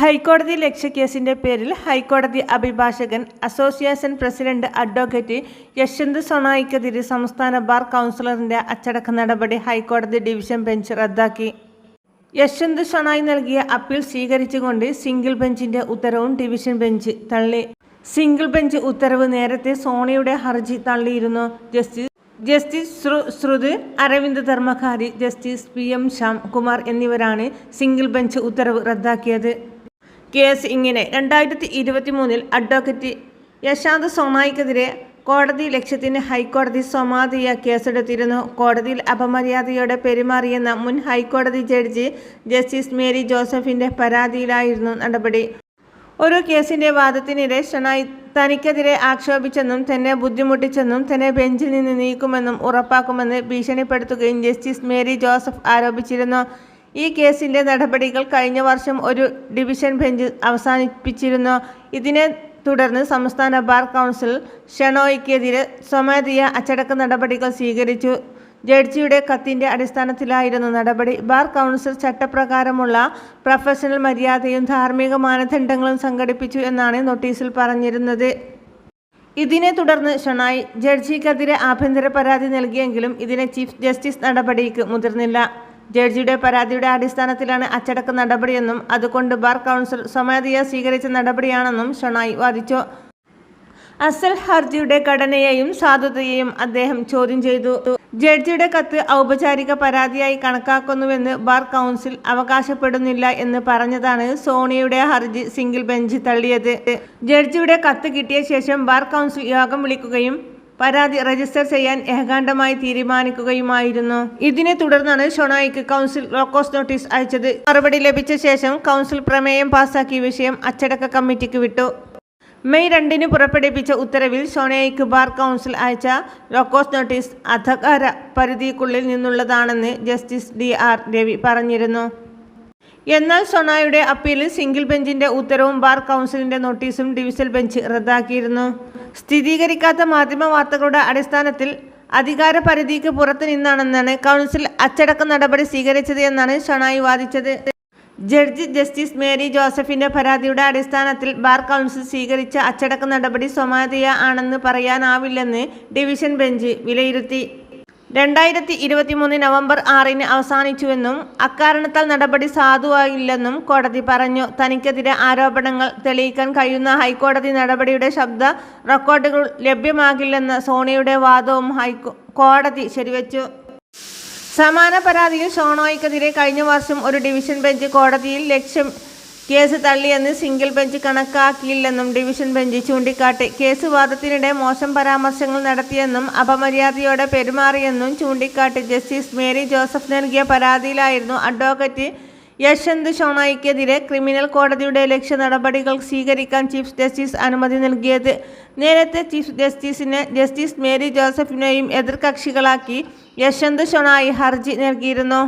ഹൈക്കോടതി ലക്ഷ്യക്കേസിന്റെ പേരിൽ ഹൈക്കോടതി അഭിഭാഷകൻ അസോസിയേഷൻ പ്രസിഡന്റ് അഡ്വക്കേറ്റ് യശ്വന്ത് സൊണായിക്കെതിരെ സംസ്ഥാന ബാർ കൗൺസിലറിന്റെ അച്ചടക്ക നടപടി ഹൈക്കോടതി ഡിവിഷൻ ബെഞ്ച് റദ്ദാക്കി. യശ്വന്ത് സൊണായി നൽകിയ അപ്പീൽ സ്വീകരിച്ചുകൊണ്ട് സിംഗിൾ ബെഞ്ചിന്റെ ഉത്തരവും ഡിവിഷൻ ബെഞ്ച് തള്ളി. സിംഗിൾ ബെഞ്ച് ഉത്തരവ് നേരത്തെ സോണിയുടെ ഹർജി തള്ളിയിരുന്നു. ജസ്റ്റിസ് ജസ്റ്റിസ് ശ്രു ശ്രുത് Arvind Dharmadhikari justice P M Shyam Kumar എന്നിവരാണ് സിംഗിൾ ബെഞ്ച് ഉത്തരവ് റദ്ദാക്കിയത്. കേസ് ഇങ്ങനെ രണ്ടായിരത്തി ഇരുപത്തി മൂന്നിൽ അഡ്വക്കേറ്റ് യശാന്ത് സോമായിക്കെതിരെ കോടതി ലക്ഷ്യത്തിന് ഹൈക്കോടതി സ്വമാതിയ കേസെടുത്തിരുന്നു. കോടതിയിൽ അപമര്യാദയോടെ പെരുമാറിയെന്ന മുൻ ഹൈക്കോടതി ജഡ്ജി ജസ്റ്റിസ് മേരി ജോസഫിന്റെ പരാതിയിലായിരുന്നു നടപടി. ഒരു കേസിന്റെ വാദത്തിനിടെ ഷണായി തനിക്കെതിരെ ആക്ഷേപിച്ചെന്നും തന്നെ ബുദ്ധിമുട്ടിച്ചെന്നും തന്നെ ബെഞ്ചിൽ നിന്ന് നീക്കുമെന്നും ഉറപ്പാക്കുമെന്ന് ഭീഷണിപ്പെടുത്തുകയും ജസ്റ്റിസ് മേരി ജോസഫ് ആരോപിച്ചിരുന്നു. ഈ കേസിന്റെ നടപടികൾ കഴിഞ്ഞ വർഷം ഒരു ഡിവിഷൻ ബെഞ്ച് അവസാനിപ്പിച്ചിരുന്നു. ഇതിനെ തുടർന്ന് സംസ്ഥാന ബാർ കൗൺസിൽ ഷെണോയ്ക്കെതിരെ സ്വമേധയ അച്ചടക്ക നടപടികൾ സ്വീകരിച്ചു. ജഡ്ജിയുടെ കത്തിന്റെ അടിസ്ഥാനത്തിലായിരുന്നു നടപടി. ബാർ കൗൺസിൽ ചട്ടപ്രകാരമുള്ള പ്രൊഫഷണൽ മര്യാദയും ധാർമ്മിക മാനദണ്ഡങ്ങളും സംഘടിപ്പിച്ചു എന്നാണ് നോട്ടീസിൽ പറഞ്ഞിരുന്നത്. ഇതിനെ തുടർന്ന് ഷണായി ജഡ്ജിക്കെതിരെ ആഭ്യന്തര പരാതി നൽകിയെങ്കിലും ഇതിനെ ചീഫ് ജസ്റ്റിസ് നടപടിക്ക് മുതിർന്നില്ല. ജഡ്ജിയുടെ പരാതിയുടെ അടിസ്ഥാനത്തിലാണ് അച്ചടക്ക നടപടിയെന്നും അതുകൊണ്ട് ബാർ കൗൺസിൽ സ്വമേധയാ സ്വീകരിച്ച നടപടിയാണെന്നും ഷണായി വാദിച്ചു. അസൽ ഹർജിയുടെ ഘടനയെയും സാധുതയെയും അദ്ദേഹം ചോദ്യം ചെയ്തു. ജഡ്ജിയുടെ കത്ത് ഔപചാരിക പരാതിയായി കണക്കാക്കുന്നുവെന്ന് ബാർ കൗൺസിൽ അവകാശപ്പെടുന്നില്ല എന്ന് പറഞ്ഞതാണ് സോണിയുടെ ഹർജി സിംഗിൾ ബെഞ്ച് തള്ളിയത്. ജഡ്ജിയുടെ കത്ത് കിട്ടിയ ശേഷം ബാർ കൗൺസിൽ യോഗം വിളിക്കുകയും പരാതി രജിസ്റ്റർ ചെയ്യാൻ ഏകാന്തമായി തീരുമാനിക്കുകയുമായിരുന്നു. ഇതിനെ തുടർന്നാണ് ഷൊണായിക്ക് കൗൺസിൽ ലോക്കോസ് നോട്ടീസ് അയച്ചത്. മറുപടി ലഭിച്ച ശേഷം കൗൺസിൽ പ്രമേയം പാസാക്കിയ വിഷയം അച്ചടക്ക കമ്മിറ്റിക്ക് വിട്ടു. മെയ് രണ്ടിന് പുറപ്പെടുവിച്ച ഉത്തരവിൽ ഷൊണയ്ക്ക് ബാർ കൗൺസിൽ അയച്ച ലോക്കോസ് നോട്ടീസ് അധകാര പരിധിക്കുള്ളിൽ നിന്നുള്ളതാണെന്ന് ജസ്റ്റിസ് ഡി ആർ രവി പറഞ്ഞിരുന്നു. എന്നാൽ സൊണായുടെ അപ്പീലിൽ സിംഗിൾ ബെഞ്ചിന്റെ ഉത്തരവും ബാർ കൗൺസിലിന്റെ നോട്ടീസും ഡിവിഷൻ ബെഞ്ച് റദ്ദാക്കിയിരുന്നു. സ്ഥിരീകരിക്കാത്ത മാധ്യമ വാർത്തകളുടെ അടിസ്ഥാനത്തിൽ അധികാര പരിധിക്ക് പുറത്തു നിന്നാണെന്നാണ് കൗൺസിൽ അച്ചടക്ക നടപടി സ്വീകരിച്ചത് എന്നാണ് ഷണായി വാദിച്ചത്. ജഡ്ജി ജസ്റ്റിസ് മേരി ജോസഫിന്റെ പരാതിയുടെ അടിസ്ഥാനത്തിൽ ബാർ കൗൺസിൽ സ്വീകരിച്ച അച്ചടക്ക നടപടി സ്വമാതിയ ആണെന്ന് പറയാനാവില്ലെന്ന് ഡിവിഷൻ ബെഞ്ച് വിലയിരുത്തി. രണ്ടായിരത്തി ഇരുപത്തിമൂന്ന് നവംബർ ആറിന് അവസാനിച്ചുവെന്നും അക്കാരണത്താൽ നടപടി സാധുവായില്ലെന്നും കോടതി പറഞ്ഞു. തനിക്കെതിരെ ആരോപണങ്ങൾ തെളിയിക്കാൻ കഴിയുന്ന ഹൈക്കോടതി നടപടിയുടെ ശബ്ദ റെക്കോർഡുകൾ ലഭ്യമാകില്ലെന്ന സോണിയുടെ വാദവും ഹൈക്കോ കോടതി ശരിവച്ചു. സമാന പരാതിയിൽ ഷോണോയ്ക്കെതിരെ കഴിഞ്ഞ വർഷം ഒരു ഡിവിഷൻ ബെഞ്ച് കോടതിയിൽ ലക്ഷ്യം കേസ് തള്ളിയെന്ന് സിംഗിൾ ബെഞ്ച് കണക്കാക്കിയില്ലെന്നും ഡിവിഷൻ ബെഞ്ച് ചൂണ്ടിക്കാട്ടി. കേസ് വാദത്തിനിടെ മോശം പരാമർശങ്ങൾ നടത്തിയെന്നും അപമര്യാദയോടെ പെരുമാറിയെന്നും ചൂണ്ടിക്കാട്ടി ജസ്റ്റിസ് മേരി ജോസഫ് നൽകിയ പരാതിയിലായിരുന്നു അഡ്വക്കേറ്റ് യശ്വന്ത് ഷോണായിക്കെതിരെ ക്രിമിനൽ കോടതിയുടെ ലക്ഷ്യ നടപടികൾ സ്വീകരിക്കാൻ ചീഫ് ജസ്റ്റിസ് അനുമതി നൽകിയത്. നേരത്തെ ചീഫ് ജസ്റ്റിസിനെ ജസ്റ്റിസ് മേരി ജോസഫിനെയും എതിർകക്ഷികളാക്കി യശ്വന്ത് ഷോണായി ഹർജി നൽകിയിരുന്നു.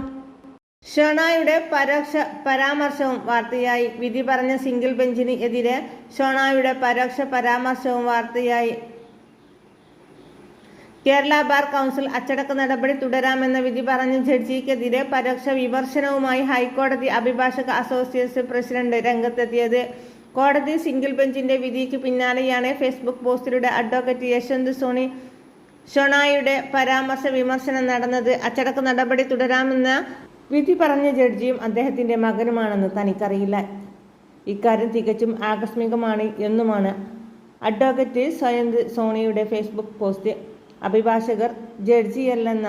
ഷോണായുടെ പരോക്ഷ പരാമർശവും വാർത്തയായി. വിധി പറഞ്ഞ സിംഗിൾ ബെഞ്ചിന് എതിരെ ഷോണായുടെ പരോക്ഷ പരാമർശവും വാർത്തയായി. കേരള ബാർ കൗൺസിൽ അച്ചടക്ക നടപടി തുടരാമെന്ന വിധി പറഞ്ഞ ജഡ്ജിക്കെതിരെ പരോക്ഷ വിമർശനവുമായി ഹൈക്കോടതി അഭിഭാഷക അസോസിയേഷൻ പ്രസിഡന്റ് രംഗത്തെത്തിയത്. കോടതി സിംഗിൾ ബെഞ്ചിന്റെ വിധിക്ക് പിന്നാലെയാണ് ഫേസ്ബുക്ക് പോസ്റ്റിലൂടെ അഡ്വക്കേറ്റ് യശ്വന്ത് സോണി ഷൊണായുടെ പരാമർശ വിമർശനം നടന്നത്. അച്ചടക്ക നടപടി തുടരാമെന്ന വിധി പറഞ്ഞ ജഡ്ജിയും അദ്ദേഹത്തിന്റെ മകനുമാണെന്ന് തനിക്കറിയില്ല. ഇക്കാര്യം തികച്ചും ആകസ്മികമാണ് എന്നുമാണ് അഡ്വക്കേറ്റ് സ്വയന്ത് സോണിയുടെ ഫേസ്ബുക്ക് പോസ്റ്റ്. അഭിഭാഷകർ ജഡ്ജിയല്ലെന്ന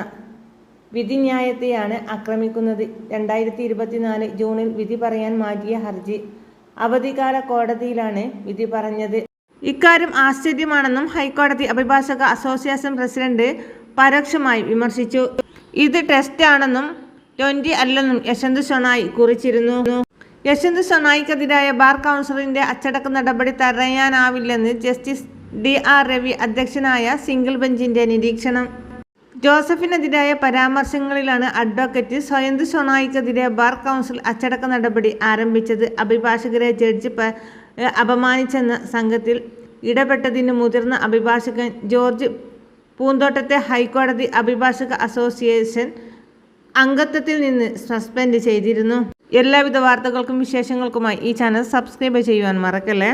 വിധിന്യായത്തെയാണ് ആക്രമിക്കുന്നത്. രണ്ടായിരത്തി ഇരുപത്തിനാല് ജൂണിൽ വിധി പറയാൻ മാറ്റിയ ഹർജി അവധിക്കാല കോടതിയിലാണ് വിധി പറഞ്ഞത്. ഇക്കാര്യം ആശ്ചര്യമാണെന്നും ഹൈക്കോടതി അഭിഭാഷക അസോസിയേഷൻ പ്രസിഡന്റ് പരോക്ഷമായി വിമർശിച്ചു. ഇത് ടെസ്റ്റ് ആണെന്നും ട്വന്റി അല്ലെന്നും യശന്ത് ഷൊണായി കുറിച്ചിരുന്നു. യശന്ത് ഷൊണായിക്കെതിരായ ബാർ കൗൺസിലിന്റെ അച്ചടക്ക നടപടി തടയാനാവില്ലെന്ന് ജസ്റ്റിസ് ഡി ആർ രവി അധ്യക്ഷനായ സിംഗിൾ ബെഞ്ചിന്റെ നിരീക്ഷണം. ജോസഫിനെതിരായ പരാമർശങ്ങളിലാണ് അഡ്വക്കേറ്റ് സ്വയന്ത് സൊണായിക്കെതിരെ ബാർ കൗൺസിൽ അച്ചടക്ക നടപടി ആരംഭിച്ചത് അഭിഭാഷകരെ ജഡ്ജി അപമാനിച്ചെന്ന സംഘത്തിൽ ഇടപെട്ടതിന് മുതിർന്ന അഭിഭാഷകൻ ജോർജ് പൂന്തോട്ടത്തെ ഹൈക്കോടതി അഭിഭാഷക അസോസിയേഷൻ അംഗത്വത്തിൽ നിന്ന് സസ്പെൻഡ് ചെയ്തിരുന്നു. എല്ലാവിധ വാർത്തകൾക്കും വിശേഷങ്ങൾക്കുമായി ഈ ചാനൽ സബ്സ്ക്രൈബ് ചെയ്യുവാൻ മറക്കല്ലേ?